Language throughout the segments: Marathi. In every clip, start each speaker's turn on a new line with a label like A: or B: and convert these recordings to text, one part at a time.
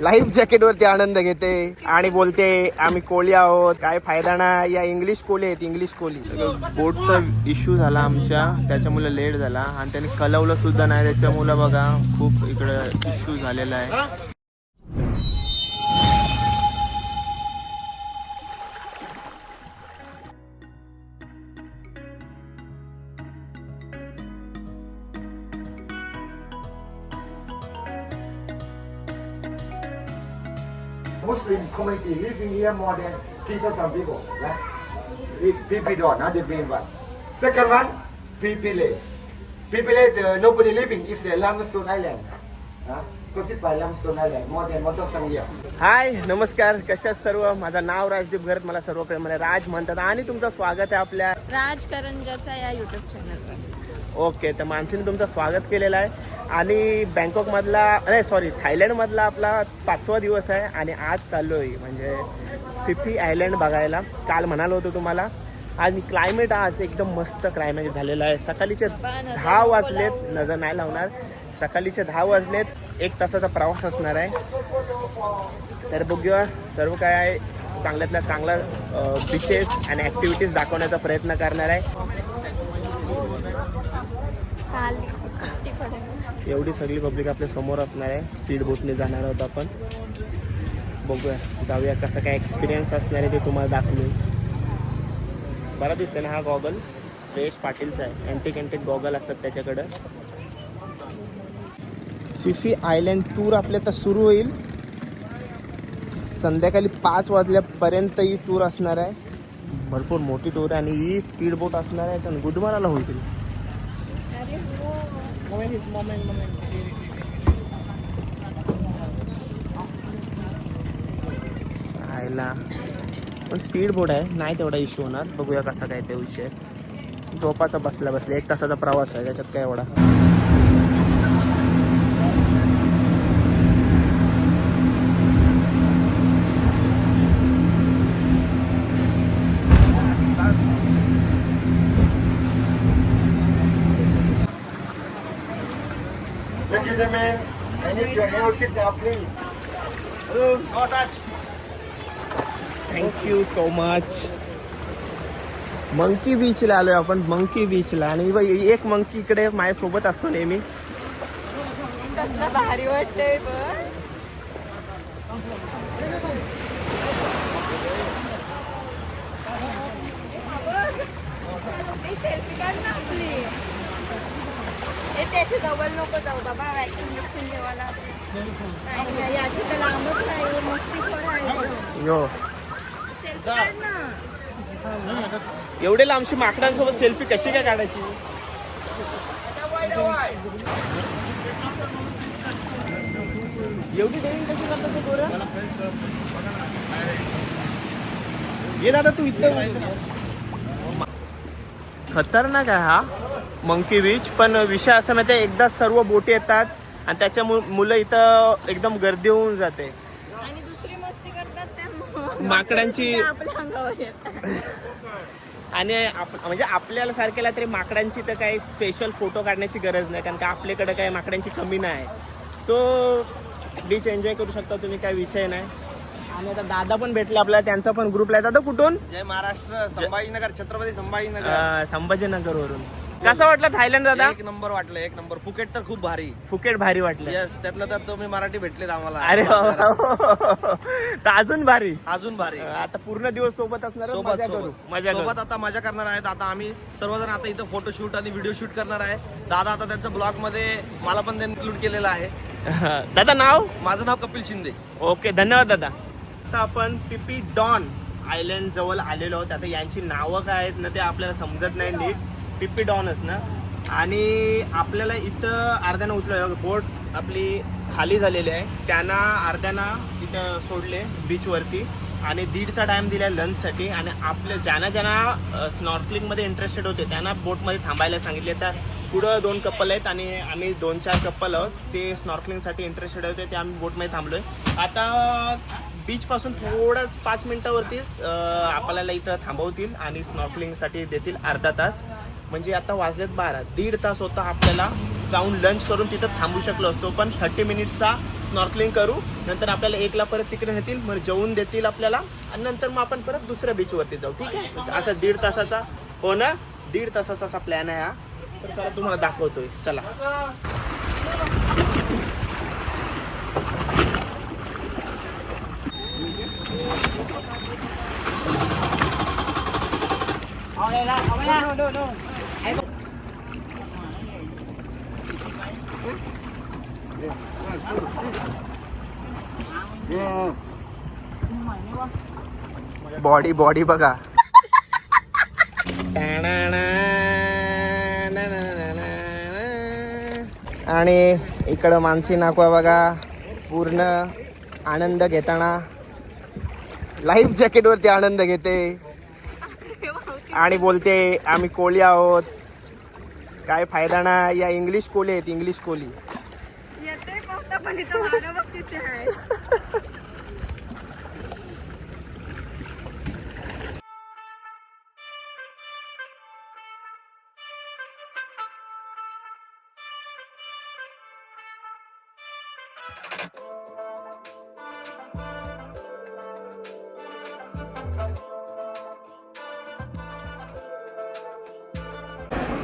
A: लाईफ जॅकेट वरती आनंद घेते आणि बोलते आम्ही कोळी आहोत. काय फायदा नाही या इंग्लिश कोळी आहेत इंग्लिश कोळी. बोटचा इश्यू झाला आमच्या त्याच्यामुळे लेट झाला. आणि त्याने कलवलं सुद्धा नाही त्याच्यामुळे बघा खूप इकडं इश्यू झालेला आहे.
B: Muslim community living here more than 3,000 people. Right? People don't, not the main one. Second one, Pipile. Pipile, the, nobody living is the Limestone Island. Huh? Considered by Limestone Island, more than 1,000 years.
A: हाय नमस्कार कशात सर्व माझं नाव राजदीप घरत मला सर्व प्रेमाने राज म्हणतात आणि तुमचं स्वागत आहे आपल्या
C: राज करंजाचा या युट्यूब चॅनलवर
A: ओके तर मानसीने तुमचं स्वागत केलेलं आहे. आणि बँकॉकमधला अरे सॉरी थायलंडमधला आपला पाचवा दिवस आहे आणि आज चाललो आहे म्हणजे फिफी आयलँड बघायला. काल म्हणालो होतो तुम्हाला आणि क्लायमेट आज एकदम मस्त क्लायमेट झालेलं आहे. सकाळीचे दहा वाजलेत नजर नाही लावणार. सकाळीचे दहा वाजलेत एक तासाचा प्रवास असणार आहे. तर बघूया सर्व काय आहे. चांगल्यातल्या चांगला बीचेस आणि ॲक्टिव्हिटीज दाखवण्याचा प्रयत्न करणार आहे. एवढी सगळी पब्लिक आपल्यासमोर असणार आहे. स्पीड बोटने जाणार आहोत आपण. बघूया. जाऊया कसा काय एक्सपिरियन्स असणार आहे ते तुम्हाला दाखवू बरा दिसतं ना हा गॉगल श्रेयश पाटीलचा आहे. अँटिक अँटिक गॉगल असतात त्याच्याकडं. फिफी आयलँड टूर आपल्या तर सुरू होईल. संध्याकाळी पाच वाजल्यापर्यंत ही टूर असणार आहे. भरपूर मोठी टूर आहे आणि ही स्पीड बोट असणार आहे. आणि गुदमाराला होईल. मोमेंट मोमेंट मोमेंट आयला पण स्पीड बोर्ड आहे. नाही तेवढा इश्यू होणार. बघूया कसा काय ते विषय. झोपाचा बसल्या बसल्या एक तासाचा प्रवास आहे. त्याच्यात काय एवढा?
B: I need your down, please.
A: Thank you so much Monkey बीचला आलोय आपण मंकी बीचला आणि बघ, एक मंकी इकडे माझ्यासोबत असतो नेहमी.
C: कसलं भारी वाटतंय पण सेल्फी काढ ना आपली हे त्याची डबल नको जाऊ बाबा. वॅक्सिन बिक्सिन जेवायला नाही, नाही, याची तर लांबच नाही मस्ती आहे.
A: यो.
C: सेल्फी काढ ना.
A: एवढे लांबशी माकडांसोबत सेल्फी कशी काय काढायची? एवढी डेअरिंग कशी करतात ते? ये दादा तू इथं खतरनाक आहे हा. मंकी बीच पण विषय असा माहिती आहे एकदा सर्व बोटी येतात आणि त्याच्या मुलं इथं एकदम गर्दी होऊन जाते.
C: आणि दुसरी मस्ती करतात त्या
A: माकडांची आणि आप- म्हणजे आपल्याला सारख्याला तरी माकडांची तर काही स्पेशल फोटो काढण्याची गरज नाही कारण का आपल्याकडे काही माकडांची कमी नाही. सो बीच एन्जॉय करू शकता तुम्ही काही विषय नाही. आणि आता दादा पण भेटले आपल्याला त्यांचा पण ग्रुपला दादा कुठून?
D: जय महाराष्ट्र संभाजीनगर छत्रपती संभाजीनगर.
A: अं, संभाजीनगरवरून. कसा वाटला थायलंड दादा?
D: एक नंबर वाटलं एक नंबर. फुकेट तर खूप भारी.
A: फुकेट भारी वाटलं.
D: येस त्यातलं त्यात तुम्ही मराठी भेटलेत आम्हाला.
A: अरे वा वा वा. तर अजून भारी.
D: अजून भारी.
A: आता पूर्ण दिवस सोबत असणार
D: सोबत
A: मजा करू
D: सोबत
A: मजा करू.
D: सोबत आता मजा करणार आहेत. आता आम्ही सर्वजण आता इथं फोटो शूट आणि व्हिडिओ शूट करणार आहे. दादा आता त्यांच्या ब्लॉगमध्ये मला पण इन्क्लूड केलेलं आहे.
A: दादा नाव?
D: माझं नाव कपिल शिंदे.
A: ओके धन्यवाद दादा. आता आपण पिपी डॉन आयलंड जवळ आलेलो आहोत. आता यांची नावं काय आहेत ना ते आपल्याला समजत नाही नीट. पिप्पी डॉनच ना? आणि आपल्याला इथं अर्ध्यानं उचलं बोट आपली खाली झालेली आहे. त्यांना अर्ध्याना तिथं सोडले बीचवरती. आणि दीडचा टाईम दिला लंचसाठी. आणि आपल्या ज्यांना ज्यांना स्नॉर्कलिंगमध्ये इंटरेस्टेड होते त्यांना बोटमध्ये थांबायला सांगितले. तर पुढं दोन कपल आहेत आणि आम्ही दोन चार कपल आहोत. ते स्नॉर्कलिंगसाठी इंटरेस्टेड होते ते आम्ही बोटमध्ये थांबलो आहे आता बीचपासून थोडंच पाच मिनिटावरतीच आपल्याला इथं थांबवतील आणि स्नॉर्कलिंगसाठी देतील अर्धा तास. म्हणजे आता वाजलेत बारा. दीड तास होता आपल्याला जाऊन लंच करून तिथं थांबू शकलो असतो. पण थर्टी मिनिट्सचा स्नॉर्कलिंग करू नंतर आपल्याला एकला परत तिकडे नेतील मग जेवून देतील आपल्याला आणि नंतर मग आपण परत दुसऱ्या बीचवरती जाऊ. ठीक आहे? असा दीड तासाचा हो ना? दीड तासाचा असा प्लॅन आहे हा. तर चला तुम्हाला दाखवतोय. चला. बॉडी बॉडी बघा आणि इकडं मानसी नाकवा बघा. पूर्ण आनंद घेताना. लाईफ जॅकेटवरती आनंद घेते. आणि बोलते आम्ही कोळी आहोत. काय फायदा नाही या इंग्लिश कोली आहेत इंग्लिश कोली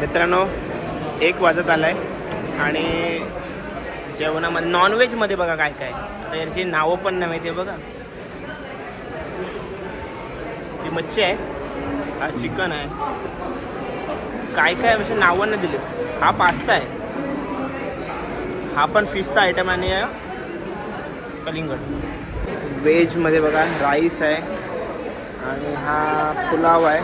A: मित्रांनो एक वाजत आलाय आणि जेवणामध्ये नॉनव्हेजमध्ये बघा काय काय. आता यांची नावं पण नाही माहिती बघा. ती मच्छी आहे हा चिकन आहे. काय काय म्हणजे नावं नाही दिली. हा पास्ता आहे. हा पण फिशचा आयटम आणि कलिंगड. व्हेजमध्ये बघा राईस आहे आणि हा पुलाव आहे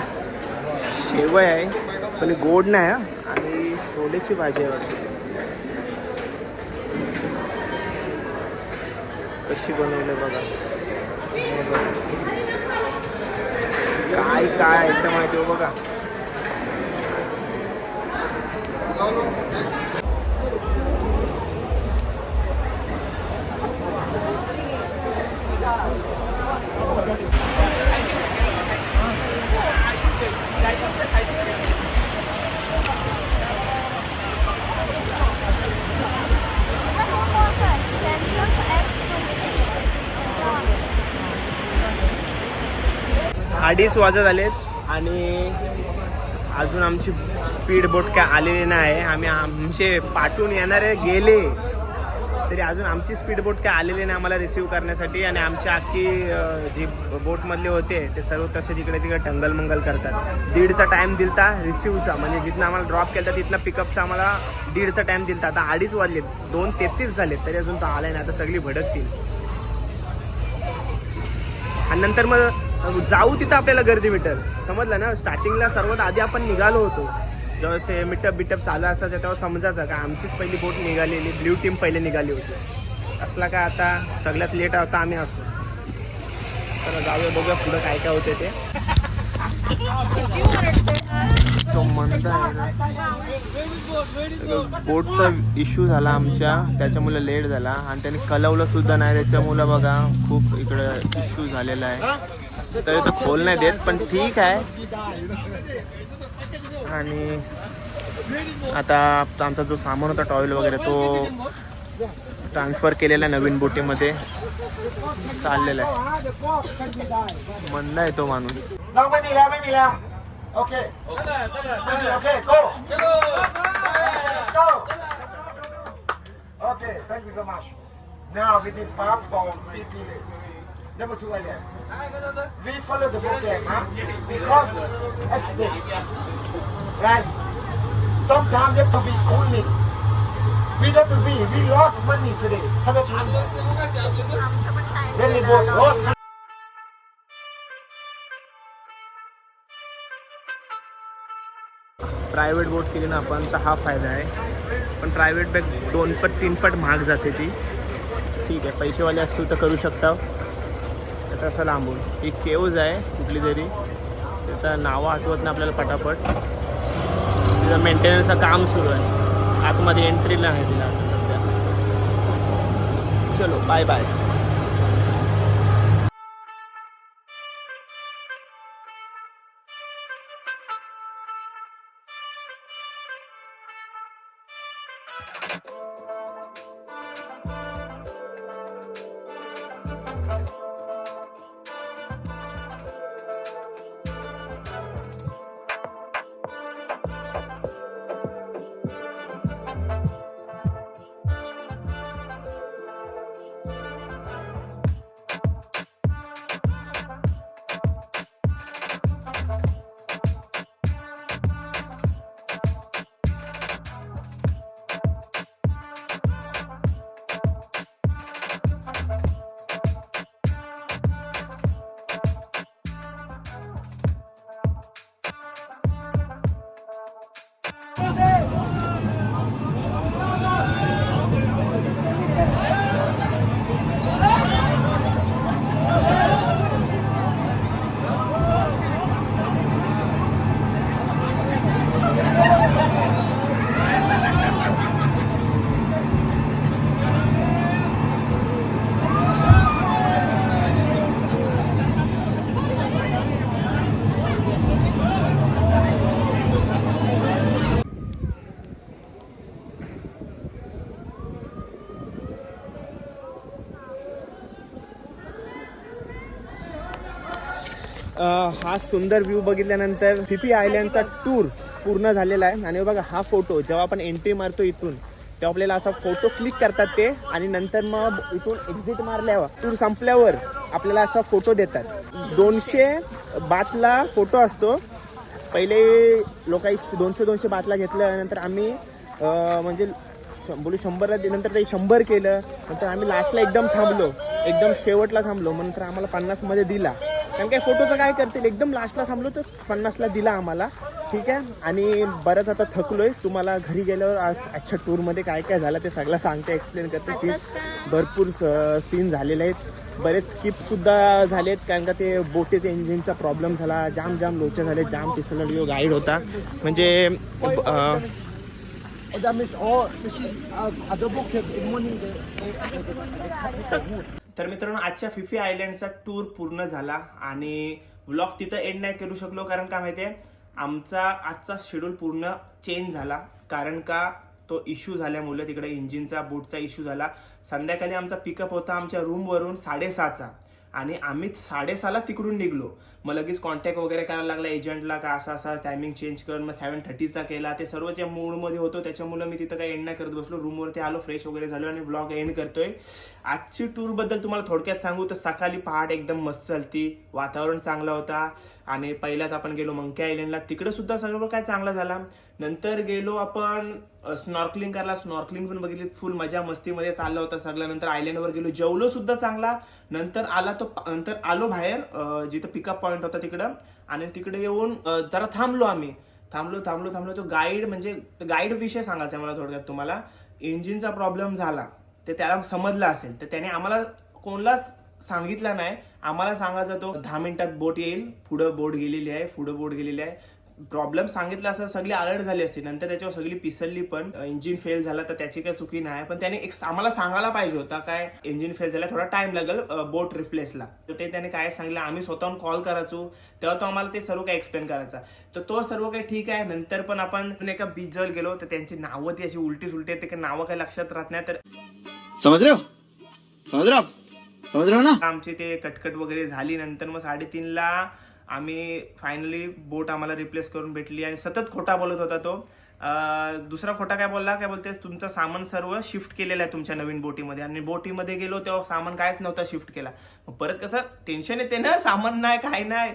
A: शेवय आहे. पण गोड नाही आणि छोलेची भाजी आहे वाटते. कशी बनवली बघा. बघा. काय काय आयटम आहे तो बघा. अडीच वाजत आलेत आणि अजून आमची स्पीड बोट काय आलेली नाही. आम्ही आमचे पाठवून येणारे गेले. तरी अजून आमची स्पीड बोट काय आलेली नाही आम्हाला रिसीव करण्यासाठी. आणि आमची अख्खी जी बोटमधले होते ते सर्व तसे तिकडे तिकडे टंगल मंगल करतात. दीडचा टाईम दिलता रिसिव्हचा म्हणजे जिथनं आम्हाला ड्रॉप केला तिथला पिकअपचा आम्हाला दीडचा टाईम दिलता. आता अडीच वाजले दोन तेहतीस झाले तरी अजून तो आला नाही. आता सगळी भडकतील. आणि नंतर मग जाऊ तिथं आपल्याला गर्दी भेटेल समजलं ना? स्टार्टिंगला सर्वात आधी आपण निघालो होतो. जेव्हा से मिटअप बिटअप चालू असायचं तेव्हा समजायचं का आमचीच पहिली बोट निघालेली ब्ल्यू टीम पहिले निघाली होती. असला काय आता सगळ्यात लेट होता आम्ही असतो तर जाऊया बघूया पुढं काय काय होते ते. तो मंद आहे ना. बोटचा इश्यू झाला आमच्या. त्याच्यामुळे लेट झाला. आणि त्याने कलवलं सुद्धा नाही. त्याच्यामुळं बघा खूप इकडं इश्यू झालेला आहे. तर खोल नाही देत पण ठीक आहे. आणि आता आमचा जो सामान होता टॉयल वगैरे तो ट्रान्सफर केलेला नवीन बोटीमध्ये. चाललेला आहे. मंदा आहे तो माणूस.
B: Number two area we follow the program huh? because accident right sometimes you have to be cooling we have to be we lost money today how much money very good lost
A: private boat केली ना आपण तर हा फायदा आहे पण प्रायव्हेट बॅग दोन पट तीन पट महाग जाते ती ठीक आहे पैसेवाले असतील तर करू शकता तर तसं लांबून. ही केव्ज आहे कुठली तरी. त्याचं नावं आठवत नाही आपल्याला पटापट. तिचं मेंटेनन्सचं काम सुरू आहे. आतमध्ये एंट्री नाही तिला सध्या. चलो बाय बाय हा सुंदर व्ह्यू बघितल्यानंतर फिफी आयलँडचा टूर पूर्ण झालेला आहे. आणि बघा हा फोटो जेव्हा आपण एंट्री मारतो इथून तेव्हा आपल्याला असा फोटो क्लिक करतात ते. आणि नंतर मग इथून एक्झिट मारल्यावर टूर संपल्यावर आपल्याला असा फोटो देतात. दोनशे बातला फोटो असतो. पहिले लोक दोनशे दोनशे बातला घेतल्यानंतर आम्ही म्हणजे बोलू शंभर नंतर ते शंभर केलं. नंतर आम्ही लास्टला एकदम थांबलो. एकदम शेवटला थांबलो. नंतर आम्हाला पन्नासमध्ये दिला. कारण काय फोटोचं काय करतील? एकदम लास्टला थांबलो तर पन्नासला दिला आम्हाला. ठीक आहे? आणि बरंच आता थकलोय. तुम्हाला घरी गेल्यावर आज आजच्या टूरमध्ये काय काय झालं ते सगळं सांगते एक्सप्लेन करते. सीन भरपूर सीन झालेले आहेत. बरेच स्किप सुद्धा झालेत कारण का ते बोटीच्या इंजिनचा प्रॉब्लेम झाला. जाम जाम लोचे झाले. जाम पिसला जो गाईड होता. म्हणजे तर मित्रांनो आजच्या फिफी आयलँडचा टूर पूर्ण झाला आणि व्लॉग तिथं एंड नाही करू शकलो. कारण का आहे आमचा आजचा शेड्यूल पूर्ण चेंज झाला. कारण का तो इश्यू झाल्यामुळे तिकडे इंजिनचा बोटचा इश्यू झाला. संध्याकाळी आमचा पिकअप होता आमच्या रूमवरून साडेसहाचा. आणि आम्ही साडेसहाला तिकडून निघलो. मग लगेच कॉन्टॅक्ट वगैरे करायला लागला एजंटला का असा असा टायमिंग चेंज कर मग सेवन थर्टीचा केला. ते सर्व ज्या मूडमध्ये होतो त्याच्यामुळे मी तिथं काही एंड नाही करत बसलो. रूमवरती आलो फ्रेश वगैरे झालो आणि ब्लॉग एंड करतोय. आजची टूरबद्दल तुम्हाला थोडक्यात सांगू तर सकाळी पहाट एकदम मस्त चालती. वातावरण चांगला होता. आणि पहिल्याच आपण गेलो मंकी आयलंडला तिकडे सुद्धा सर्व काय चांगला झाला. नंतर गेलो आपण स्नॉर्कलिंग करायला. स्नॉर्कलिंग पण बघितली. फुल मजा मस्तीमध्ये चाललं होतं सगळं. नंतर आयलंडवर गेलो. जेवलो सुद्धा चांगला. नंतर आला तो नंतर आलो बाहेर जिथं पिकअप पॉईंट होता तिकडं. आणि तिकडे येऊन जरा थांबलो आम्ही. थांबलो थांबलो थांबलो. तो गाईड म्हणजे गाईड विषय सांगायचा आहे मला थोडक्यात तुम्हाला. इंजिनचा प्रॉब्लेम झाला. ते त्याला समजला असेल. तर त्याने आम्हाला कोणालाच सांगितलं नाही. आम्हाला सांगायचा तो दहा मिनिटात बोट येईल. पुढं बोट गेलेली आहे पुढं बोट गेलेली आहे. प्रॉब्लेम सांगितला असता सगळी अलर्ट झाली असती. नंतर त्याच्यावर सगळी पिसलली पण इंजिन फेल झाला तर त्याची काही चुकी नाही. पण त्याने एक आम्हाला सांगायला पाहिजे होता काय इंजिन फेल झाला थोडा टाइम लागेल बोट रिप्लेसला तर ते त्याने काय सांगितलं आम्ही स्वतःहून कॉल करायचो. तेव्हा तो आम्हाला ते सर्व काही एक्सप्लेन करायचा. तर तो सर्व काही ठीक आहे. नंतर पण आपण एका बीच जवळ गेलो तर त्यांची नावं ती अशी उलटी सुलटी ते नावं काही लक्षात राहत नाही. तर
E: रहे हो? समझ रहे हो ना?
A: आमची ते कटकट वगैरे झाली. नंतर मग साडेतीनला आम्ही फायनली बोट आम्हाला रिप्लेस करून भेटली आणि सतत खोटा बोलत होता तो. दुसरा खोटा काय बोलला? काय बोलते तुमचं सामान सर्व शिफ्ट केलेलं आहे तुमच्या नवीन बोटीमध्ये आणि बोटीमध्ये गेलो तेव्हा सामान कायच नव्हता शिफ्ट केला. मग परत कसं? टेन्शन येते ना? सामान नाही काय नाही.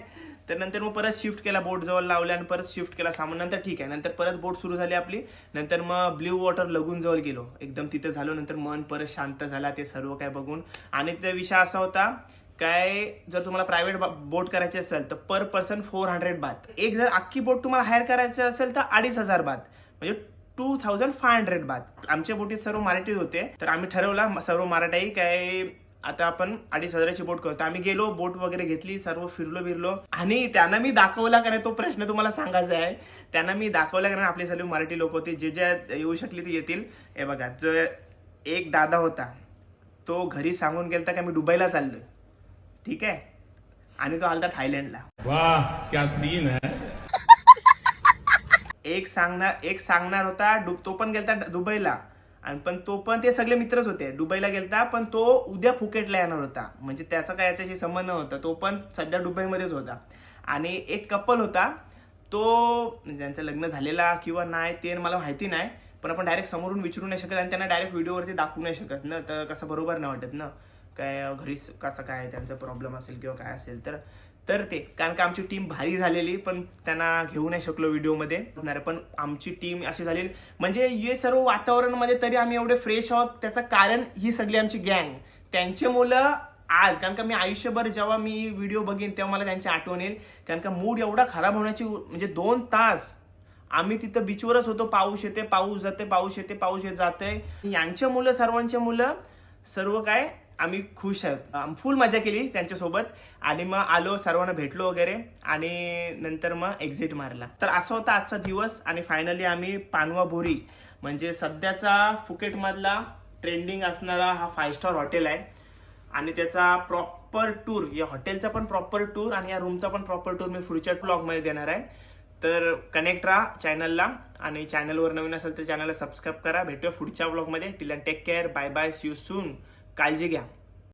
A: तर नंतर मग परत शिफ्ट केला बोट जवळ लावल्या आणि परत शिफ्ट केला सामान. नंतर ठीक आहे. नंतर परत बोट सुरू झाली आपली. नंतर मग ब्ल्यू वॉटर लगून जवळ गेलो. एकदम तिथं झालो. नंतर मन परत शांत झाला ते सर्व काय बघून. आणि ते विषय असा होता काय जर तुम्हाला प्रायव्हेट बोट करायची असेल तर पर पर्सन फोर हंड्रेड बात एक जर अख्खी बोट तुम्हाला हायर करायची असेल तर अडीच हजार बात म्हणजे टू थाउजंड फाय हंड्रेड बात आमच्या बोटीत सर्व मराठी होते. तर आम्ही ठरवला सर्व मराठी काय आता आपण अडीच हजाराची बोट करतो. आम्ही गेलो बोट वगैरे घेतली सर्व फिरलो बिरलो. आणि त्यांना मी दाखवला कारण तो प्रश्न तुम्हाला सांगायचा आहे. त्यांना मी दाखवला कारण आपले सर्व मराठी लोक होते. जे जे येऊ शकले ते येतील. हे बघा जो एक दादा होता तो घरी सांगून गेलता का मी दुबईला चाललोय. ठीक आहे? आणि तो आलता थायलंडला.
F: वाह क्या सीन है?
A: एक सांगणार एक सांगणार होता डु- तो पण गेलता दुबईला. आणि पण तो पण ते सगळे मित्रच होते. दुबईला गेलता पण तो उद्या फुकेटला येणार होता. म्हणजे त्याचा काय याच्याशी संबंध नव्हता. तो पण सध्या दुबईमध्येच होता. आणि एक कपल होता. तो ज्यांचं लग्न झालेला किंवा नाही ते मला माहिती नाही. पण आपण डायरेक्ट समोरून विचारू नाही शकत आणि त्यांना डायरेक्ट व्हिडिओवरती दाखवू नाही शकत ना. तर कसं बरोबर नाही वाटत ना. काय घरीच कसं काय त्यांचा प्रॉब्लेम असेल किंवा काय असेल तर तर ते. कारण का आमची टीम भारी झालेली पण त्यांना घेऊ नाही शकलो व्हिडिओमध्ये होणार पण आमची टीम अशी झालेली. म्हणजे हे सर्व वातावरणामध्ये तरी आम्ही एवढे फ्रेश आहोत. त्याचं कारण ही सगळी आमची गँग त्यांचे मुलं आज कारण का मी आयुष्यभर जेव्हा मी व्हिडिओ बघेन तेव्हा मला त्यांची आठवण येईल. कारण का मूड एवढा खराब होण्याची म्हणजे दोन तास आम्ही तिथं बीचवरच होतो. पाऊस येते पाऊस जाते पाऊस येते पाऊस येत जाते यांचे मुलं सर्वांचे मुलं सर्व काय आम्ही खुश आहोत. फुल मजा केली त्यांच्यासोबत. आणि मग आलो सर्वांना भेटलो वगैरे. आणि नंतर मग एक्झिट मारला. तर असा होता आजचा दिवस. आणि फायनली आम्ही पानवा बोरी म्हणजे सध्याचा फुकेटमधला ट्रेंडिंग असणारा हा फाय स्टार हॉटेल आहे. आणि त्याचा प्रॉपर टूर या हॉटेलचा पण प्रॉपर टूर आणि या रूमचा पण प्रॉपर टूर मी पुढच्या ब्लॉगमध्ये देणार आहे. तर कनेक्ट राहा चॅनलला आणि चॅनलवर नवीन असेल तर चॅनलला सबस्क्राईब करा. भेटूया पुढच्या ब्लॉगमध्ये till take care bye bye see you soon काळजी घ्या.